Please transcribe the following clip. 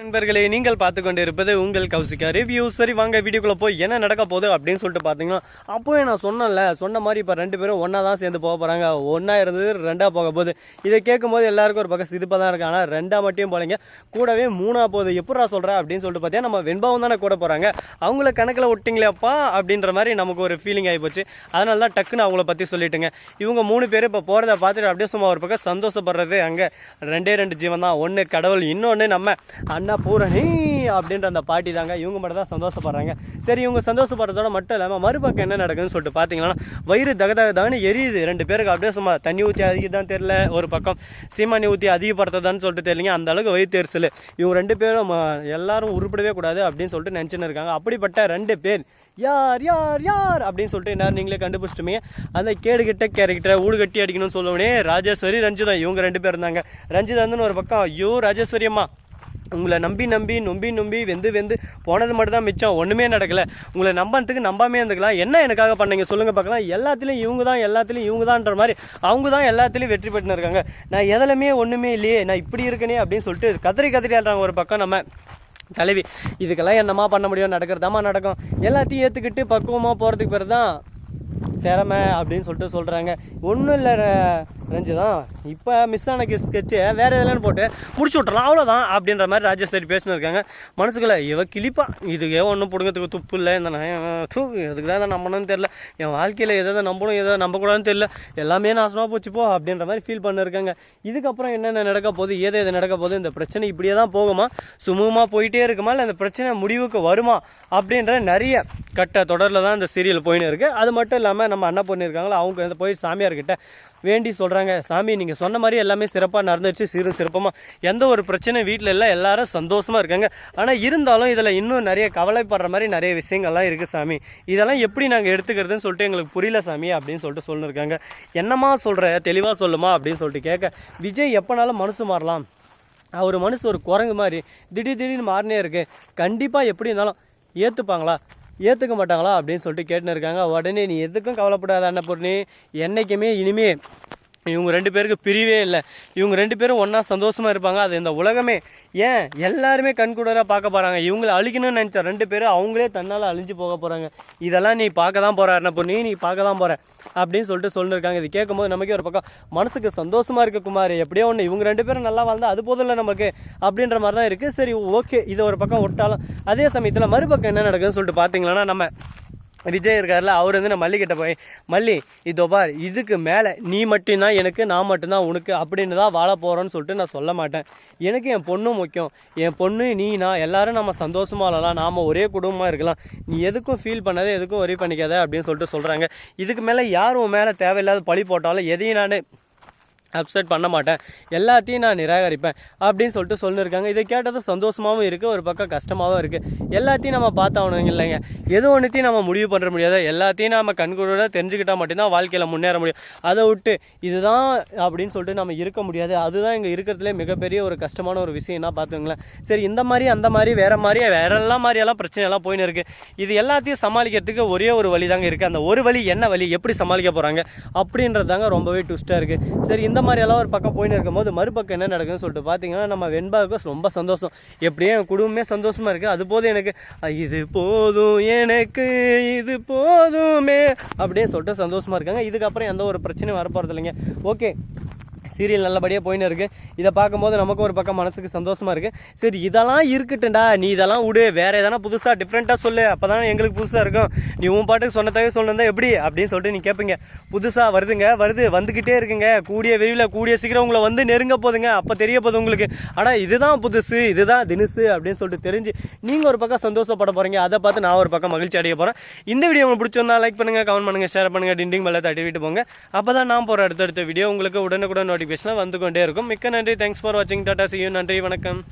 நண்பர்களே நீங்கள் பார்த்து கொண்டு இருப்பது உங்கள் கௌசிகா ரிவ்யூ சரி வாங்க வீடியோக்குள்ளே போய் என்ன நடக்க போகுது அப்படின்னு சொல்லிட்டு பார்த்தீங்கன்னா அப்போவே நான் சொன்னேன்ல சொன்ன மாதிரி இப்போ ரெண்டு பேரும் ஒன்றா தான் சேர்ந்து போக போகிறாங்க ஒன்றா இருந்தது ரெண்டாக போக போகுது. இதை கேட்கும்போது எல்லாருக்கும் ஒரு பக்கம் சிதிப்பாக தான் இருக்கு. ஆனால் ரெண்டாக மட்டும் போலங்க. கூடவே மூணாக போகுது. எப்படா சொல்கிற அப்படின்னு சொல்லிட்டு பார்த்தீங்கன்னா நம்ம வெண்பாவும் தானே கூட போகிறாங்க அவங்கள கணக்கில் விட்டிங்களேப்பா அப்படின்ற மாதிரி நமக்கு ஒரு ஃபீலிங் ஆகி போச்சு. அதனால தான் டக்குன்னு அவங்கள பற்றி சொல்லிட்டுங்க. இவங்க மூணு பேர் இப்போ போகிறத பார்த்துட்டு அப்படியே சும்மா ஒரு பக்கம் சந்தோஷப்படுறது அங்கே. ரெண்டே ரெண்டு ஜீவன் தான். ஒன்று கடவுள் இன்னொன்று நம்ம அண்ணா பூரணி அப்படின்ற அந்த பாட்டி தாங்க. இவங்க மட்டும் தான் சந்தோஷப்படுறாங்க. சரி இவங்க சந்தோஷப்படுறதோட மட்டும் இல்லாமல் மறுபக்கம் என்ன நடக்குதுன்னு சொல்லிட்டு பார்த்தீங்கன்னா வயிறு தக தக எரியுது. ரெண்டு பேருக்கு அப்படியே சும்மா தண்ணி ஊற்றி அதிகதான் தெரியல ஒரு பக்கம். சீமானி ஊற்றி அதிகப்படுத்ததான்னு சொல்லிட்டு தெரியலங்க. அந்த அளவுக்கு வயிறு தெரிசல் இவங்க ரெண்டு பேரும் எல்லாரும் உருப்படவே கூடாது அப்படின்னு சொல்லிட்டு நினச்சின்னு இருக்காங்க. அப்படிப்பட்ட ரெண்டு பேர் யார் யார் யார் அப்படின்னு சொல்லிட்டு என்ன நீங்களே கண்டுபிடிச்சிட்டுமே அந்த கேடு கிட்ட கேரக்டரை ஊடு கட்டி அடிக்கணும்னு சொல்லுவனே ராஜேஸ்வரி ரஞ்சிதம் இவங்க ரெண்டு பேர் இருந்தாங்க. ரஞ்சிதா ஒரு பக்கம் ஐயோ ராஜேஸ்வரி அம்மா. உங்களை நம்பி நம்பி நொம்பி நொம்பி வெந்து வெந்து போனது மட்டும் தான் மிச்சம். ஒன்றுமே நடக்கல. உங்களை நம்பறதுக்கு நம்பாமே இருந்துக்கலாம். என்ன எனக்காக பண்ணீங்க சொல்லுங்கள் பார்க்கலாம். எல்லாத்துலேயும் இவங்க தான் எல்லாத்துலேயும் இவங்க தான்ன்ற மாதிரி அவங்க தான் எல்லாத்துலேயும் வெற்றி பெற்று இருக்காங்க. நான் எதுலையுமே ஒன்றுமே இல்லையே. நான் இப்படி இருக்கனே அப்படின்னு சொல்லிட்டு கதறி கதறி ஆடுறாங்க ஒரு பக்கம் நம்ம தலைவி. இதுக்கெல்லாம் என்னம்மா பண்ண முடியும்? நடக்கிறதாமா நடக்கும். எல்லாத்தையும் ஏற்றுக்கிட்டு பக்குவமாக போகிறதுக்கு பிறகு தான் திறமை அப்படின்னு சொல்லிட்டு சொல்கிறாங்க ஒன்றும் இல்லை ரஞ்சிதான் இப்போ மிஸ் ஆன ஸ்கெட்சு வேறு எதுலன்னு போட்டு முடிச்சு விட்றலாம் அவ்வளோதான் அப்படின்ற மாதிரி ராஜேஸ்வரி பேசினிருக்காங்க. மனசுக்குள்ள இவ கிளிப்பா இதுக்கே ஒன்றும் பிடுங்கிறதுக்கு துப்பு இல்லை இந்த நான் தூ இதுக்கு தான் நம்பணும்னு தெரில என் வாழ்க்கையில் எதை நம்பணும் எதை நம்பக்கூடாதுன்னு தெரியல. எல்லாமே நாசமாக போச்சு போ அப்படின்ற மாதிரி ஃபீல் பண்ணியிருக்காங்க இதுக்கப்புறம் என்னென்ன நடக்க போகுது ஏது எது நடக்க போகுது இந்த பிரச்சனை இப்படியே தான் போகுமா? சுமூகமாக போயிட்டே இருக்குமா? இல்லை இந்த பிரச்சனை முடிவுக்கு வருமா? அப்படின்ற நிறைய கட்ட தொடரில் தான் இந்த சீரியல் போயின்னு இருக்குது அது மட்டும் இல்லாமல் நம்ம அண்ணா பொண்ணு இருக்காங்களோ அவங்க வந்து போய் சாமியார்கிட்ட வேண்டி சொல்கிறாங்க சாமி நீங்கள் சொன்ன மாதிரி எல்லாமே சிறப்பாக நடந்துச்சு சிறு சிறப்பமாக எந்த ஒரு பிரச்சனையும் வீட்டில் இல்லை எல்லாரும் சந்தோஷமாக இருக்காங்க. ஆனால் இருந்தாலும் இதில் இன்னும் நிறைய கவலைப்படுற மாதிரி நிறைய விஷயங்கள்லாம் இருக்குது சாமி. இதெல்லாம் எப்படி நாங்கள் எடுத்துக்கிறதுன்னு சொல்லிட்டு எங்களுக்கு புரியல சாமி அப்படின்னு சொல்லிட்டு சொல்லிருக்காங்க. என்னம்மா சொல்கிற தெளிவாக சொல்லுமா அப்படின்னு சொல்லிட்டு கேட்க விஜய் எப்போனாலும் மனசு மாறலாம். அவர் மனசு ஒரு குரங்கு மாதிரி திடீர் திடீர்னு மாறினே இருக்கு. கண்டிப்பாக எப்படி இருந்தாலும் ஏற்றுப்பாங்களா ஏற்றுக்க மாட்டாங்களா அப்படின்னு சொல்லிட்டு கேட்டுன்னு இருக்காங்க. உடனே நீ எதுக்கும் கவலைப்படாத அன்னபூர்ணி. என்னைக்குமே இனிமே இவங்க ரெண்டு பேருக்கு பிரிவே இல்லை. இவங்க ரெண்டு பேரும் ஒன்றா சந்தோஷமாக இருப்பாங்க. அது இந்த உலகமே. ஏன்? எல்லாருமே கண்கூடராக பார்க்க போகிறாங்க இவங்களை அழிக்கணும்னு நினச்ச ரெண்டு பேரும் அவங்களே தன்னால் அழிஞ்சு போக போகிறாங்க இதெல்லாம் நீ பார்க்க தான் போகிற பொண்ணு. நீ பார்க்க தான் போகிற அப்படின்னு சொல்லிட்டு சொல்லிருக்காங்க. இது கேட்கும்போது நமக்கே ஒரு பக்கம் மனசுக்கு சந்தோஷமாக இருக்கு குமார். எப்படியோ ஒன்று இவங்க ரெண்டு பேரும் நல்லா வாழ்ந்தால் அது போதும் இல்லை நமக்கு அப்படின்ற மாதிரி தான் இருக்குது சரி ஓகே. இதை ஒரு பக்கம் விட்டாலும் அதே சமயத்தில் மறுபக்கம் என்ன நடக்குதுன்னு சொல்லிட்டு பார்த்தீங்கன்னா நம்ம விஜய் இருக்கார்ல அவர் வந்து நான் மல்லிகிட்ட போய் மல்லி இதோ பார் இதுக்கு மேலே நீ மட்டும்தான் எனக்கு நான் மட்டும்தான் உனக்கு அப்படின்னு தான் வாழ போகிறோன்னு சொல்லிட்டு நான் சொல்ல மாட்டேன். எனக்கு என் பொண்ணும் முக்கியம். என் பொண்ணு நீ நான் எல்லாரும் நம்ம சந்தோஷமாக வாழலாம். நாம் ஒரே குடும்பமாக இருக்கலாம். நீ எதுக்கும் ஃபீல் பண்ணாத எதுக்கும் ஒரே பண்ணிக்காத அப்படின்னு சொல்லிட்டு சொல்கிறாங்க இதுக்கு மேலே யார் உன் மேலே தேவையில்லாத பழி போட்டாலும் எதையும் நான் அப்செட் பண்ண மாட்டேன். எல்லாத்தையும் நான் நிராகரிப்பேன் அப்படின்னு சொல்லிட்டு சொல்லியிருக்காங்க இதை கேட்டதும் சந்தோஷமாகவும் இருக்குது ஒரு பக்கம் கஷ்டமாகவும் இருக்குது எல்லாத்தையும் நம்ம பார்த்தாகணும் இல்லைங்க. எது ஒன்றுத்தையும் நம்ம முடிவு பண்ண முடியாது. எல்லாத்தையும் நம்ம கண்கூட தெரிஞ்சுக்கிட்டால் மட்டும்தான் வாழ்க்கையில் முன்னேற முடியும். அதை விட்டு இதுதான் அப்படின்னு சொல்லிட்டு நம்ம இருக்க முடியாது. அதுதான் இங்கே இருக்கிறதுலே மிகப்பெரிய ஒரு கஷ்டமான ஒரு விஷயம்னா பார்த்துங்களேன் சரி இந்த மாதிரி அந்த மாதிரி வேறு மாதிரி வேற எல்லாம் மாதிரியெல்லாம் பிரச்சனையெல்லாம் போயின்னு இருக்குது இது எல்லாத்தையும் சமாளிக்கிறதுக்கு ஒரே ஒரு வழி தாங்க இருக்குது அந்த ஒரு வழி என்ன வழி எப்படி சமாளிக்க போகிறாங்க அப்படின்றது தாங்க ரொம்பவே ட்விஸ்ட்டாக இருக்குது சரி இந்த அந்த மாதிரியெல்லாம் ஒரு பக்கம் போயின்னு இருக்கும்போது மறுபக்கம் என்ன நடக்குதுன்னு சொல்லிட்டு பார்த்தீங்கன்னா நம்ம வெண்பாவுக்கு ரொம்ப சந்தோஷம். எப்படியும் என் குடும்பமே சந்தோஷமா இருக்குது அது போதும் எனக்கு இது போதும் எனக்கு இது போதுமே அப்படியே சொல்லிட்டு சந்தோஷமா இருக்காங்க. இதுக்கப்புறம் எந்த ஒரு பிரச்சனையும் வரப்போகிறது இல்லைங்க ஓகே சீரியல் நல்லபடியாக போயின்னு இருக்கு. இதை பார்க்கும்போது நமக்கு ஒரு பக்கம் மனசுக்கு சந்தோஷமாக இருக்குது சரி இதெல்லாம் இருக்கட்டும்டா. நீ இதெல்லாம் விடு. வேற எதனா புதுசாக டிஃப்ரெண்ட்டாக சொல்லு. அப்பதான் எங்களுக்கு புதுசாக இருக்கும். நீ உன் பாட்டுக்கு சொன்னதாக சொன்னதா எப்படி? அப்படின்னு சொல்லிட்டு நீ கேட்பீங்க. புதுசாக வருதுங்க. வருது. வந்துக்கிட்டே இருக்குங்க. கூடிய விரைவில் கூடிய சீக்கிரம் உங்களை வந்து நெருங்க போதுங்க அப்போ தெரிய போகுது உங்களுக்கு. ஆனால் இதுதான் புதுசு. இதுதான் தினுசு அப்படின்னு சொல்லிட்டு தெரிஞ்சு நீங்கள் ஒரு பக்கம் சந்தோஷப்பட போகிறீங்க அதை பார்த்து நான் ஒரு பக்கம் மகிழ்ச்சி அடைய போகிறேன் இந்த வீடியோ உங்களுக்கு பிடிச்சிருந்தா லைக் பண்ணுங்கள் கமெண்ட் பண்ணுங்க ஷேர் பண்ணுங்கள் டிண்டிங் மேலே தட்டி விட்டு போங்க. அப்போ தான் நான் போகிற அடுத்தடுத்த வீடியோ உங்களுக்கு உடனுக்குடன் நோட்டிஃபிகேஷனாக வந்து கொண்டே இருக்கும். மிக்க நன்றி. தேங்க்ஸ் ஃபார் வாட்சிங் டாட்டா சி நன்றி. வணக்கம்.